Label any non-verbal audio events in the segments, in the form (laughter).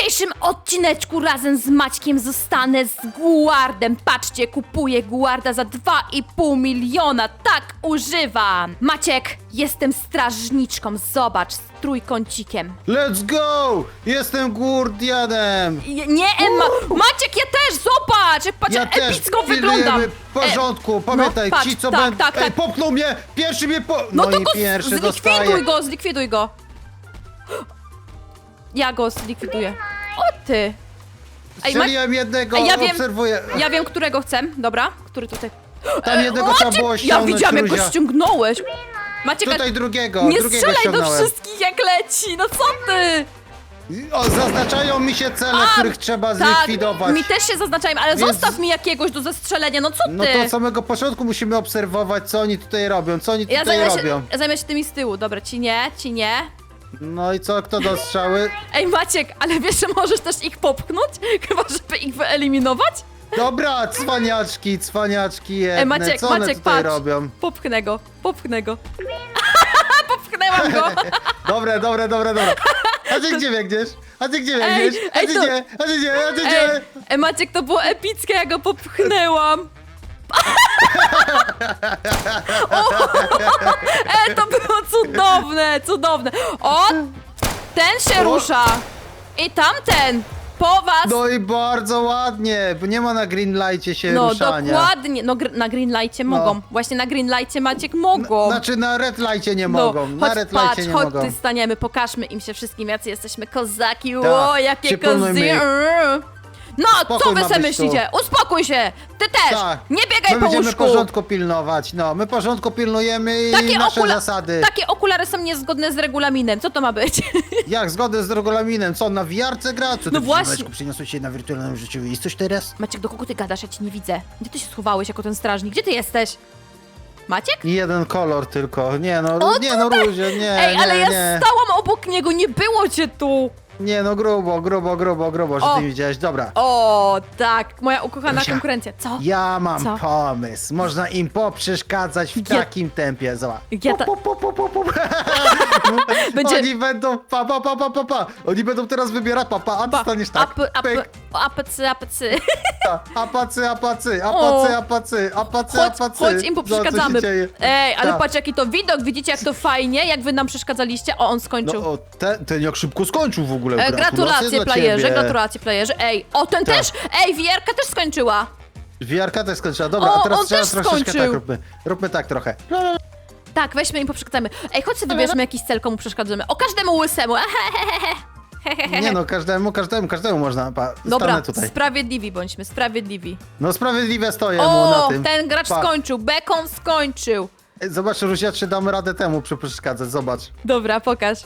dzisiejszym odcineczku razem z Maćkiem zostanę z Guardem. Patrzcie, kupuję Guarda za 2,5 miliona. Tak używam. Maciek, jestem strażniczką. Zobacz, z trójkącikiem. Let's go! Jestem Gurdianem! Je- Nie, Emma! Maciek, ja też! Zobacz! jak Patrz, Ja też epicko pilnujemy wyglądam! w porządku, pamiętaj, no, patrz, ci co tak, będą... tak, tak. Ej, popchnął mnie! Pierwszy mnie po... No, No, to i go pierwszy zlikwiduj dostaje. go, zlikwiduj go! Ja go zlikwiduję. O ty! Ej, Ma- Strzeliłem jednego, Ej, ja wiem- obserwuję. Ja wiem, którego chcę. Dobra, który tutaj. Tam jednego trzeba było Ja ściągnąć, widziałam, jak go ściągnąłeś. Maciek, a- Tutaj drugiego, nie drugiego strzelaj do ściągnąłem. wszystkich jak leci, no co ty? O, zaznaczają mi się cele, A, których trzeba Tak, zlikwidować. mi też się zaznaczają, ale Więc- zostaw mi jakiegoś do zestrzelenia, no co ty? No to od samego początku musimy obserwować, co oni tutaj robią, co oni ja tutaj zajmę się, robią. ja zajmę się tymi z tyłu, dobra, ci nie, ci nie. No i co, kto do strzały? Ej Maciek, ale wiesz, że możesz też ich popchnąć? (laughs) Chyba, żeby ich wyeliminować? Dobra, cwaniaczki, cwaniaczki jedne, Ej Maciek, co one Maciek, tutaj patrz. robią? Popchnę go, popchnę go. (laughs) Popchnęłam go. (laughs) Dobre, dobre, dobre, dobre. A ty gdzie biegniesz? A ty gdzie Ej, biegniesz? A ej, ty to- gdzie? A ty gdzie? A ty Ej, gdzie? ej Maciek, to było epickie, ja go popchnęłam. O, (laughs) e, to było cudowne, cudowne. O, ten się O. rusza. I tamten. Po was. No i bardzo ładnie, bo nie ma na greenlightie się No ruszania. dokładnie. No gr- na Greenlightie mogą. Właśnie na Greenlightie Maciek mogą. Znaczy na redlightie nie No, mogą, na chodź, redlightie patrz, nie chodź, mogą. ty staniemy, pokażmy im się wszystkim, jacy jesteśmy kozaki. Tak, O, jakie kozy. No, co Spokój wy ma se być myślicie? Uspokój się! Ty też! Tak. Nie biegaj My po będziemy łóżku! porządku pilnować, no, my porządku pilnujemy i Takie, nasze okula- zasady. takie okulary są niezgodne z regulaminem. Co to ma być? (laughs) Jak zgodne z regulaminem, co, na wiarce gra? Co ty No właśnie. Przymeczku, przyniosłeś się na wirtualną rzeczywistość teraz? Maciek, do kogo ty gadasz? Ja cię nie widzę. Gdzie ty się schowałeś jako ten strażnik? Gdzie ty jesteś? Maciek? I Jeden kolor tylko, nie no, O, nie no, Ruzie, nie, Ej, ale nie, ja nie. stałam obok niego, nie było cię tu! Nie no, grubo, grubo, grubo, grubo, że O. ty widziałeś, dobra. O, tak, moja ukochana konkurencja. Co? Ja mam Co? pomysł. Można im poprzeszkadzać w Ja- takim tempie. Zobacz. Ja ta- Pu, pu, pu, pu, pu. (laughs) Będzie- Oni będą pa, pa, pa, pa, pa, pa. Oni będą teraz wybierać pa, pa, a ty Pa- staniesz tak. apy- apy- Pyk. Apecy, apecy. Apacy, apacy, O. apacy, apacy, apacy, Chodź, apacy. chodź im Zobacz, co się poprzeszkadzamy. dzieje. Ej, ale Tak. patrz jaki to widok, widzicie jak to fajnie, jak wy nam przeszkadzaliście. O, on skończył. No, o, ten, ten jak szybko skończył w ogóle. E, gratulacje dla playerze, ciebie. gratulacje playerze. Ej, o ten Tak. też! Ej, Wierka też skończyła! Wiarka też skończyła. Dobra, O, a teraz on trzeba też troszeczkę skończył. tak róbmy. Róbmy tak trochę. Tak, weźmy im poprzeszkadzamy. Ej, chodź sobie wybierzmy jakiś cel, komu przeszkadzamy. O każdemu łysemu. (laughs) Nie no, każdemu, każdemu, każdemu można. Pa, Dobra, stanę tutaj. sprawiedliwi bądźmy, sprawiedliwi. No sprawiedliwe stoję mu na O, tym. ten gracz Pa. skończył, Bekon skończył. Zobacz, Ruzia, czy damy radę temu przeszkadzać. Zobacz. Dobra, pokaż.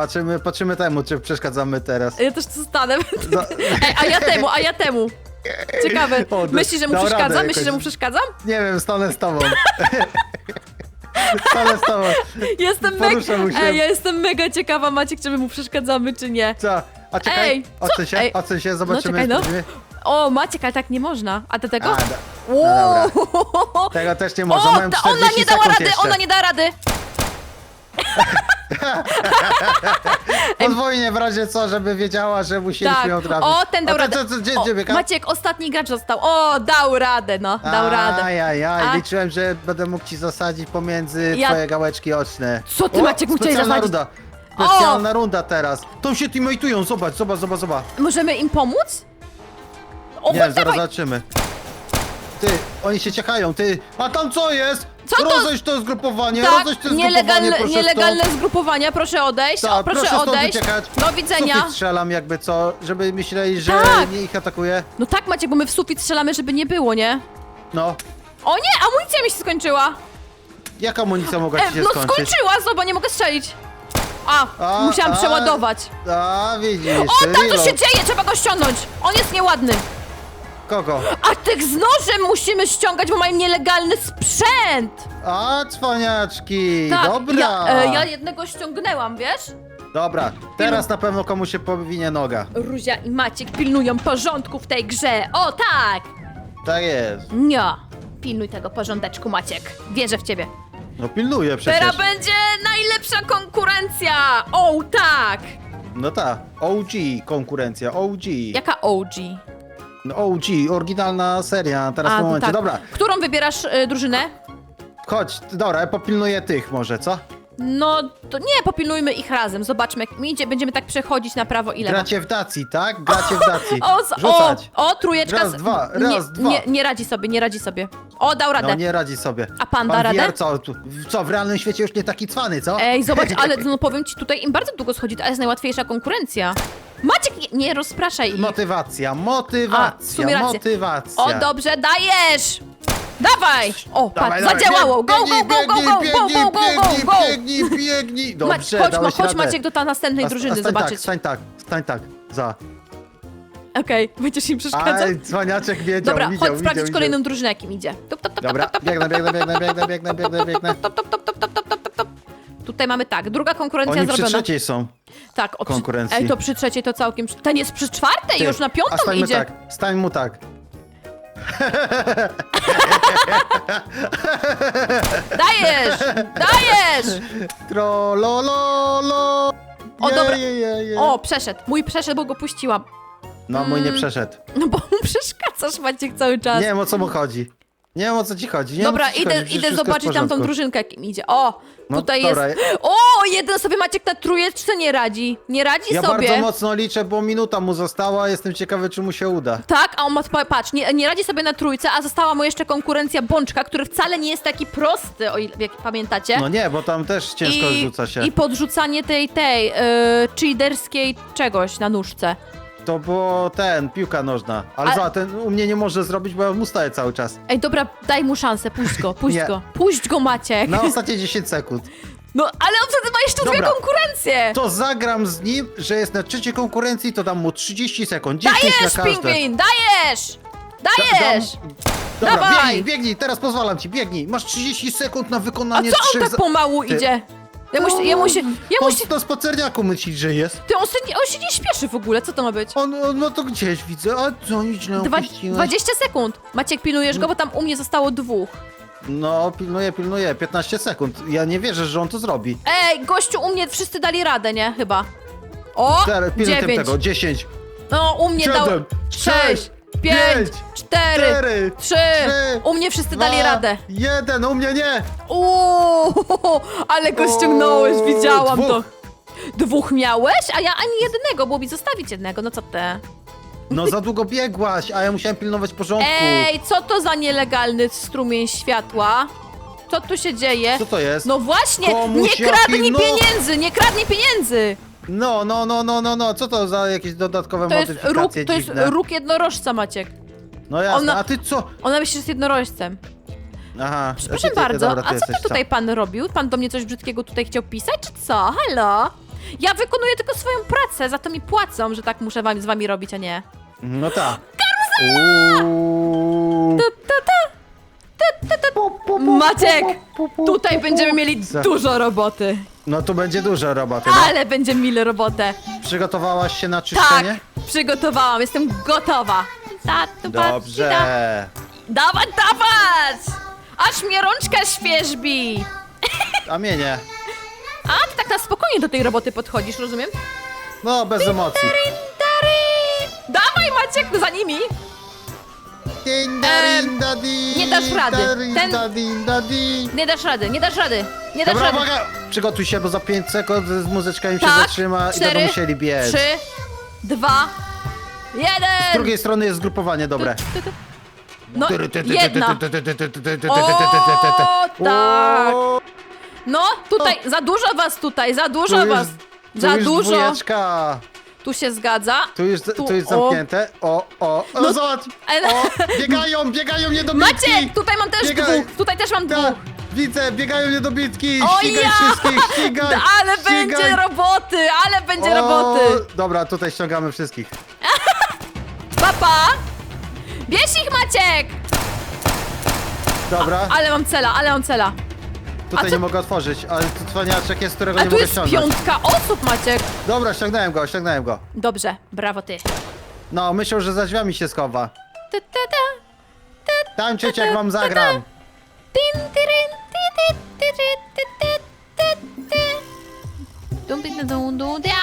Patrzymy, patrzymy temu, czy przeszkadzamy teraz. Ja też tu stanę. (laughs) No. (laughs) Ej, a ja temu, a ja temu. Ciekawe. O, Myślisz, że mu dał przeszkadzam? Myślisz, że mu przeszkadzam? Nie wiem, stanę z tobą. (laughs) stanę z tobą. Jestem mega. Poruszę mu się. Ej, ja jestem mega ciekawa, Maciek, czy my mu przeszkadzamy, czy nie. Co? A czekaj, Ej, co? odsuń się, Ej. odsuń się, zobaczymy. czekaj, no. sprawdzimy. O, Maciek, ale tak nie można. A do tego? A, da- Uuu. Tego też nie można, O, ta, 40 ona nie dała sekund rady, jeszcze. ona nie da rady. (laughs) Podwójnie w razie co, żeby wiedziała, że musieliśmy Tak. ją trafić. O, ten dał radę. Co, gdzie, O, gdzie biega? Maciek, ostatni gracz został. O, dał radę, no, dał radę. Ajajaj, A- liczyłem, że będę mógł ci zasadzić pomiędzy Ja- twoje gałeczki oczne. Co ty, Maciek, mu chciałeś specjalna zasadzić? runda. Specjalna runda teraz. To się teammate'ują, zobacz, zobacz, zobacz, zobacz. Możemy im pomóc? O, Nie, zaraz dawaj. zobaczymy. Ty, oni się ciekają, ty. A tam co jest? Co to? Roześć to zgrupowanie, Tak, roześć to zgrupowanie, nielegalne, proszę nielegalne stąd. zgrupowania, proszę odejść. Tak, o, proszę, stąd odejść. uciekać. Do widzenia. Sufit strzelam jakby co, żeby myśleli, że Tak. nie ich atakuje. No tak, Maciek, bo my w sufit strzelamy, żeby nie było, nie? No, O nie, amunicja mi się skończyła. jaka amunicja mogła E, ci się no skończyć? skończyła, zobacz, nie mogę strzelić. A, A, musiałam a. przeładować. A, widzisz, O, tam reload. się dzieje, trzeba go ściągnąć. On jest nieładny. Kogo? A tych z nożem musimy ściągać, bo mają nielegalny sprzęt. A, cwaniaczki, Tak, dobra. Ja, e, ja jednego ściągnęłam, wiesz? Dobra, teraz na pewno komuś się powinie noga. Ruzia i Maciek pilnują porządku w tej grze. O tak! Tak jest. Nie. Pilnuj tego porządeczku, Maciek. Wierzę w ciebie. No pilnuję przecież. Teraz będzie najlepsza konkurencja! O tak! No ta, OG konkurencja, OG. Jaka OG? No, OG, oryginalna seria, teraz w to tym momencie. tak. Dobra, Którą wybierasz y, drużynę? chodź, dobra, ja popilnuję tych może, co? No, to nie, popilnujmy ich razem. Zobaczmy, jak mi idzie. Będziemy tak przechodzić na prawo i lewo. Gracie w dacji, tak? Gracie w dacji. (laughs) O, z- o, Rzucać. o, trójeczka. Raz, z- dwa, nie, raz, dwa. Nie, nie radzi sobie, nie radzi sobie. O, dał radę. No nie radzi sobie. A pan da radę? Wier, co, tu- co, w realnym świecie już nie taki cwany, co? Ej, zobacz, (laughs) ale no powiem ci, tutaj im bardzo długo schodzi, to jest najłatwiejsza konkurencja. Maciek, nie, nie rozpraszaj ich. Motywacja, A, w motywacja, sumie rację. motywacja. O, dobrze, dajesz! Dawaj! O, patrz, zadziałało! Go, go, biegnij, go, go, go, biegnij, go, go, go, biegnij, go, go! Biegnij, biegnij, Ma- Dobrze, Chodź, ma, dałeś chodź radę. Maciek do ta następnej A- a drużyny stań zobaczyć. Tak, stań tak, stań tak, za. Okej, będziesz im przeszkadzał? Aj, cwaniaczek wiedział, Dobra, widział, chodź sprawdzić widział, kolejną drużynę, jakim idzie. Tup, tup, tup, Dobra, tup, tup, biegnę, biegnę, biegnę, biegnę, biegnę, biegnę, biegnę. tup, tup, tup, tup, tup, tup, tup, tup, tup. Tutaj mamy tak, druga konkurencja Oni przy zrobiona. trzeciej są. Tak, o, przy- konkurencji. Ej, to przy trzeciej to całkiem. przy- Ten jest przy czwartej, Ty, już na A piątą stańmy idzie. tak, stań mu tak. Dajesz! Dajesz! Trolololo. O, Je, dobra. je, je, je. O, przeszedł. Mój przeszedł, bo go puściłam. No, mój nie Mm. przeszedł. No bo mu przeszkadzasz Maciek cały czas. Nie wiem o co mu chodzi. Nie wiem o co ci chodzi. Nie Dobra, wiem, o co ci idę, chodzi. Przecież idę wszystko zobaczyć jest w tam tą porządku. drużynkę, jak im idzie. O, No, tutaj dobra. jest. O, jeden sobie Maciek na trójeczce nie radzi. Nie radzi Ja sobie. bardzo mocno liczę, bo minuta mu została. Jestem ciekawy, czy mu się uda. Tak, a on ma, pa- patrz, nie, nie radzi sobie na trójce, a została mu jeszcze konkurencja Bączka, który wcale nie jest taki prosty, o ile jak pamiętacie. No nie, bo tam też ciężko rzuca się. I podrzucanie tej, tej, yy, cheaterskiej czegoś na nóżce. To było ten, piłka nożna. Ale A- za ten u mnie nie może zrobić, bo ja mu staję cały czas. Ej, dobra, daj mu szansę, puść go, puść Nie. go. Puść go, Maciek. Na ostatnie 10 sekund. (laughs) No, ale on wtedy ma jeszcze dwie Dobra. konkurencje. To zagram z nim, że jest na trzeciej konkurencji, to dam mu 30 sekund. 10 Dajesz, na każde. pingwin, dajesz! Da- Dajesz! dam- Dobra, Dawaj. biegnij, biegnij, teraz pozwalam ci, biegnij. Masz 30 sekund na A wykonanie co on trzech tak za- pomału Ty- idzie? Ja muszę, ja muszę, ja On muszę... na spacerniaku myślisz, że jest? Ty, on, się, nie- on się nie śpieszy w ogóle, co to ma być? On, on no to gdzieś widzę, a co nic nie Dwa, opuściłeś? 20 sekund. Maciek, pilnujesz go, bo tam u mnie zostało dwóch. No, pilnuję, pilnuję, 15 sekund. Ja nie wierzę, że on to zrobi. Ej, gościu, u mnie wszyscy dali radę, nie? Chyba. O, Teraz pilnuj tym dziewięć. tego, 10, No, u mnie dał Siedem, sześć, sześć, pięć, pięć, cztery, cztery, trzy. trzy, U mnie wszyscy dali dwa, radę. jeden, u mnie nie! Uuu, (laughs) ale go ściągnąłeś, O, widziałam to. Dwóch miałeś? A ja ani jednego, było mi zostawić jednego, no co ty? No za długo biegłaś, a ja musiałem pilnować porządku. Ej, co to za nielegalny strumień światła? Co tu się dzieje? Co to jest? No właśnie, Komuś nie kradnij jaki no- pieniędzy, nie kradnij pieniędzy! No, no, no, no, no, no, co to za jakieś dodatkowe To jest modyfikacje to jest dziwne? róg jednorożca, Maciek. No jasne, ona- a ty co? Ona myśli, że jest jednorożcem. Aha. Ty- ty- bardzo, dobra, ty a co jesteś, to tutaj pan robił? Pan do mnie coś brzydkiego tutaj chciał pisać, czy co? Halo? Ja wykonuję tylko swoją pracę, za to mi płacą, że tak muszę wam, z wami robić, a nie. No tak. Uuu. Maciek, tutaj będziemy mieli Co? dużo roboty. No tu będzie dużo roboty. No. Ale będziemy mieli robotę. Przygotowałaś się na Tak, czyszczenie? przygotowałam, jestem gotowa. Tatu, patrz, Dobrze. Dawać, dawać! Aż mnie rączka świeżbi. A mnie nie. A, ty tak na spokojnie do tej roboty podchodzisz, rozumiem? No, bez emocji. Tarin. Dawaj Maciek, za nimi! Din, da, Em, din, da, nie dasz rady. da, Ten- da, din, da, di. Nie dasz rady, nie dasz rady, nie dasz Dobra, rady. uwaga! Przygotuj się, bo za 5 sekund z muzyczka im się Tak, zatrzyma i cztery, będą musieli biec. Trzy, dwa, jeden! Z drugiej strony jest zgrupowanie dobre. No, jedna. O, tak. No, tutaj, za dużo was tutaj, za tu dużo was. tu Za dużo. dwójeczka. Tu się zgadza. Tu już, Tu, jest o. zamknięte. O, o, o, No, zobacz! ale- O, biegają, biegają nie do bitki! Maciek, tutaj mam też Biegaj. dwóch, tutaj też mam dwóch. widzę, biegają nie do bitki! O ścigaj ja! wszystkich, ścigaj! Ale ścigaj. będzie roboty, ale będzie roboty. Dobra, tutaj ściągamy wszystkich. Papa! Bierz ich, Maciek! Dobra, Ale mam cela, ale mam cela. tutaj co- nie mogę otworzyć, ale tu cwaniaczek jest, którego A nie tu mogę jest ściągnąć. piątka osób, Maciek. Dobra, ściągnąłem go, ściągnąłem go. Dobrze, brawo ty. No, myślał, że za drzwiami się schowa. Ta, ta, ta. Tańczyć jak wam zagram. Tin, tyryn, ty, ty, ty, ty, ty, ty, ty, ty. Dum, ty, ty, dum, dum, dia.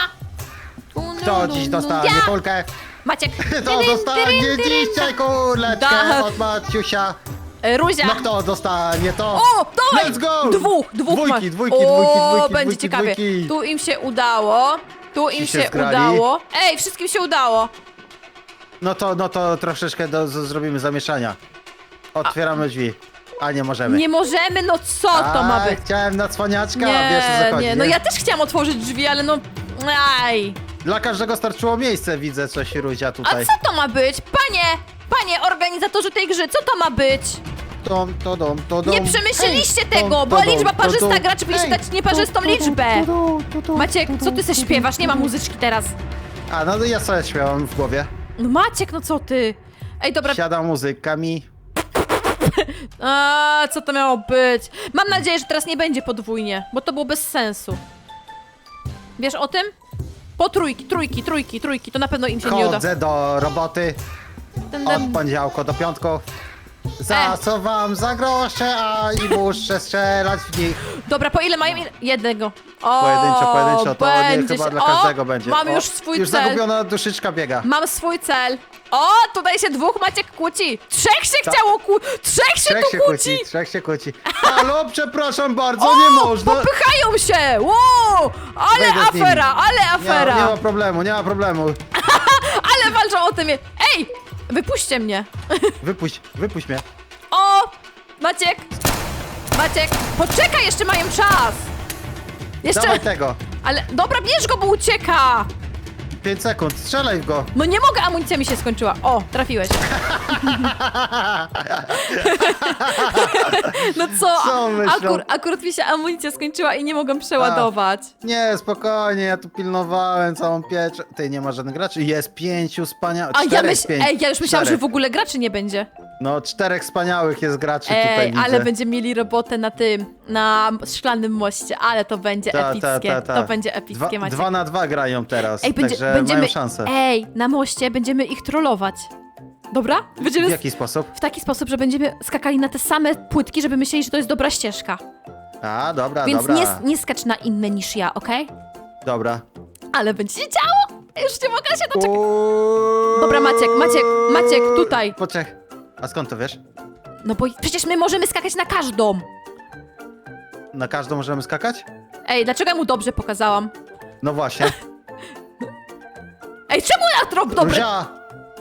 Kto dziś kulkę? Maciek. (laughs) To dostanie dzisiaj kuleczkę Da. od Maciusia. E, Ruzia. No kto dostanie to? O, dawaj! Let's go! Dwóch, dwóch Dwójki, ma- dwójki, o, dwójki, dwójki, będzie dwójki, ciekawie. dwójki. Tu im się udało. Tu im Ci się się zgrali. udało. Ej, wszystkim się udało. No to, no to troszeczkę do, z, zrobimy zamieszania. Otwieramy drzwi. A nie możemy. Nie możemy, no co to ma A, być? Chciałem na cwaniaczka, wiesz o co Nie, chodzi, nie, no ja też chciałam otworzyć drzwi, ale no... Aj. Dla każdego starczyło miejsce, widzę coś Ruzia A tutaj. co to ma być? Panie, panie organizatorzy tej gry, co to ma być? Tom, to dom, to dom. Nie przemyśleliście tego, bo liczba parzysta graczy dać nieparzystą liczbę. Maciek, co ty se śpiewasz? Nie ma muzyczki teraz. A, no to ja sobie śpiewam w głowie. No Maciek, no co ty? Ej, dobra, Siada muzyka mi. A, co to miało być? Mam nadzieję, że teraz nie będzie podwójnie, bo to było bez sensu. Wiesz o tym? Po trójki, trójki, trójki, trójki, to na pewno im się nie uda. Chodzę do roboty od poniedziałku do piątku. Za E. co wam zagroszę, a i muszę strzelać w nich. dobra, po ile mają? Ile- Jednego. O, Pojedynczo, pojedynczo, to nie będzie chyba się- dla o, każdego będzie. Mam O, już swój Już cel. zagubiona duszyczka biega. Mam swój cel. O, tutaj się dwóch Maciek kłóci. Trzech się Tak. chciało kłócić. Trzech się Trzech tu się kłóci. kłóci, trzech się kłóci. Halo, przepraszam bardzo, (laughs) O, nie można. popychają się. Wow, ale Wejdę z nimi. afera, ale Nie, afera. nie ma problemu, nie ma problemu. (laughs) Ale walczą o tym. Ej, wypuśćcie mnie. (laughs) Wypuść, wypuść mnie. O! Maciek! Maciek! Poczekaj, jeszcze mają czas! Jeszcze... Dawaj tego. Ale dobra, bierz go, bo ucieka! 5 sekund, strzelaj w go. No nie mogę, amunicja mi się skończyła. O, trafiłeś. no co? Co myślą? Akur, akurat mi się amunicja skończyła i nie mogłem przeładować. Nie, spokojnie, ja tu pilnowałem całą pieczę. Ty, nie ma żadnych graczy? Jest pięciu wspaniałych, A ja, czterech myśl... pięć, Ej, ja już myślałam, że czterech. w ogóle graczy nie będzie. No, czterech wspaniałych jest graczy tutaj Ej, widzę. ale będziemy mieli robotę na tym, na szklanym moście, ale to będzie Ta, ta, epickie. ta, ta. To będzie epickie, dwa, Maciek. dwa na dwa grają teraz, Ej, będzie, także będziemy. mają szansę. Ej, na moście będziemy ich trollować. Dobra? Będziemy W jaki sposób? w taki sposób, że będziemy skakali na te same płytki, żeby myśleli, że to jest dobra ścieżka. A, dobra, Więc dobra. nie, nie skacz na inne niż ja, okej? Dobra. Ale będzie się działo! Już nie mogę się doczekać. Dobra, Maciek, Maciek, Maciek, tutaj. Poczek. A skąd to wiesz? No bo przecież my możemy skakać na każdą. Na każdą możemy skakać? Ej, dlaczego ja mu dobrze pokazałam? No właśnie. (laughs) Ej, czemu ja trop dobre? Ruzia!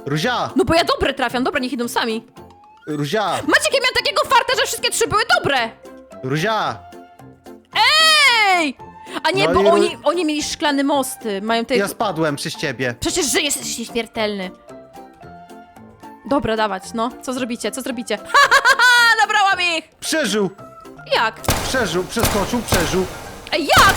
Ruzia! No bo ja dobre trafiam, dobra, niech idą sami. Ruzia! Maciek, ja miałem takiego farta, że wszystkie trzy były dobre. Ruzia! Ej! A nie, No bo ru- oni, oni mieli szklane mosty, mają te... Ja spadłem przez ciebie. Przecież, że jesteś nieśmiertelny. Dobra, dawać, no. Co zrobicie, co zrobicie? (laughs) Ha, ha, ha, ha, nabrałam ich! Przeżył! Jak? Przeżył, przeskoczył, przeżył. Ej, jak?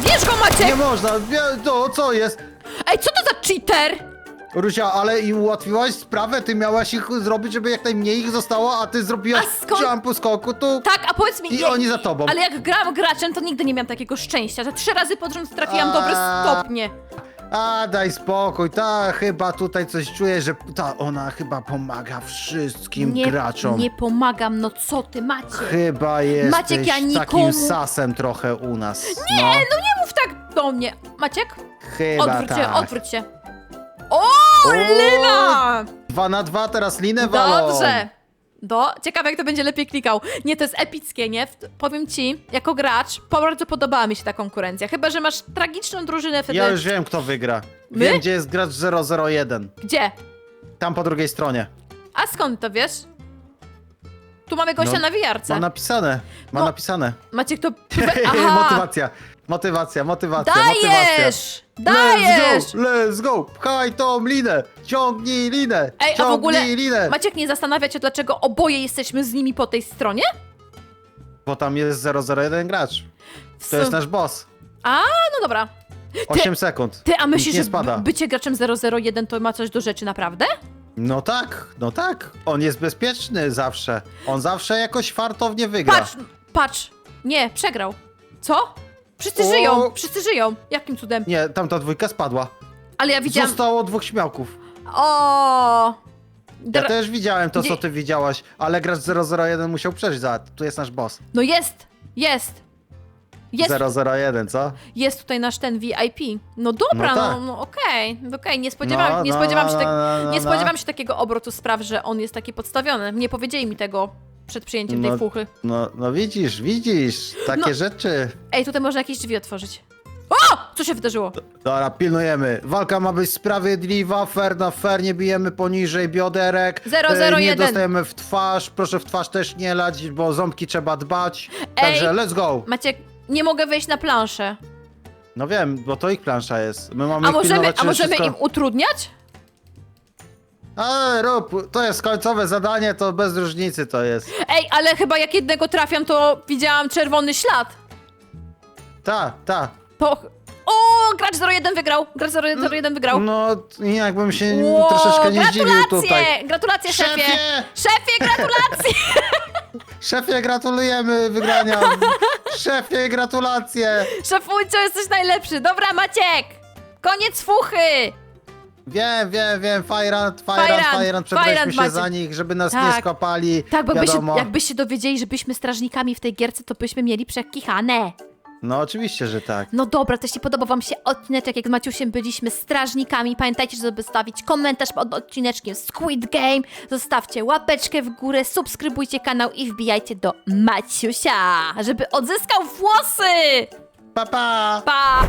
Bierz go, Nie Maciek! można, wie- to co jest? Ej, co to za cheater? Ruzia, ale im ułatwiłaś sprawę, ty miałaś ich zrobić, żeby jak najmniej ich zostało, a ty zrobiłaś A skąd- jumpu skoku, tu Tak, a powiedz mi... i oni za tobą. Ale jak gram graczem, to nigdy nie miałam takiego szczęścia, że trzy razy pod rząd trafiłam dobre A. stopnie. A, daj spokój, ta chyba tutaj coś czuje, że ta ona chyba pomaga wszystkim Nie, graczom. nie pomagam, no co ty, Maciek? Chyba jesteś Maciek, ja takim nikomu- sasem trochę u nas. Nie, no. no nie mów tak do mnie. Maciek? Chyba Odwróć tak. się, odwróć się. O, O! Lina! Dwa na dwa teraz linę walą. Dobrze. Do, ciekawe jak to będzie lepiej klikał. Nie, to jest epickie, nie? W- Powiem ci, jako gracz, bardzo podobała mi się ta konkurencja. Chyba, że masz tragiczną drużynę wtedy. Ja już wiem, kto wygra. My? Wiem, gdzie jest gracz 001. Gdzie? Tam po drugiej stronie. A skąd to wiesz? Tu mamy gościa No, na wiarce. Mam napisane. Mam No, napisane. Maciek to... (laughs) Aha! motywacja. Motywacja, motywacja, motywacja. Dajesz! Dajesz! Let's go, let's go! Pchaj tą linę! Ciągnij linę! Ej, a w Ciągnij ogóle linę! Maciek nie zastanawia się, dlaczego oboje jesteśmy z nimi po tej stronie? Bo tam jest 001 gracz. W To jest sum- nasz boss. A, no dobra. 8 sekund. Ty, a myślisz, nie że spada. by- bycie graczem 001 to ma coś do rzeczy, naprawdę? No tak, no tak. On jest bezpieczny zawsze. On zawsze jakoś fartownie wygra. Patrz, patrz. Nie, przegrał. Co? Wszyscy O! żyją, wszyscy żyją. Jakim cudem? Nie, tamta dwójka spadła. Ale ja widziałam... Zostało dwóch śmiałków. O! Ja Dra- też widziałem to, co Gdzie- ty widziałaś, ale gracz 001 musiał przeżyć za. Tu jest nasz boss. No jest, jest. Jest, 001, co? jest tutaj nasz ten VIP. No dobra, No no, tak. no okej, okej, nie spodziewałam, No, nie no, spodziewałam no, się, tak, no, no, nie no. spodziewałam się takiego obrotu spraw, że on jest taki podstawiony. Nie powiedzieli mi tego przed przyjęciem tej No. fuchy. No, no widzisz, widzisz, takie No. rzeczy. Ej, tutaj można jakieś drzwi otworzyć. O! Co się wydarzyło? Dobra, pilnujemy. Walka ma być sprawiedliwa, fair na fair, nie bijemy poniżej bioderek. Zero, e, zero, Nie jeden. dostajemy w twarz, proszę w twarz też nie lać, bo ząbki trzeba dbać. Ej. Także let's go. Maciek, nie mogę wejść na planszę. No wiem, bo to ich plansza jest. My mamy A możemy, pilnować, a możemy wszystko... im utrudniać? A, rób, to jest końcowe zadanie, to bez różnicy to jest. Ej, ale chyba jak jednego trafiam, to widziałam czerwony ślad. Ta, ta. Po... O, gracz 01 wygrał. Gracz 01 wygrał. No, jakbym się troszeczkę nie zdziwił gratulacje! tutaj. Gratulacje! Szefie! Szefie, gratulacje! (laughs) Szefie, gratulujemy wygrania. (laughs) Szefie, gratulacje. Szefuńcio, jesteś najlepszy. Dobra, Maciek! Koniec fuchy! Wiem, wiem, wiem, Fajrant, Fajrant, Fajrant, Fajrant, przebraliśmy się za nich, żeby nas Tak. nie skopali. Tak, bo jakby się, wiadomo. jakbyście dowiedzieli, że byliśmy strażnikami w tej gierce, to byśmy mieli przekichane. No oczywiście, że tak. No dobra, to jeśli podobał wam się odcineczek, jak z Maciusiem byliśmy strażnikami, pamiętajcie, żeby zostawić komentarz pod odcineczkiem Squid Game, zostawcie łapeczkę w górę, subskrybujcie kanał i wbijajcie do Maciusia, żeby odzyskał włosy! Pa, pa! Pa!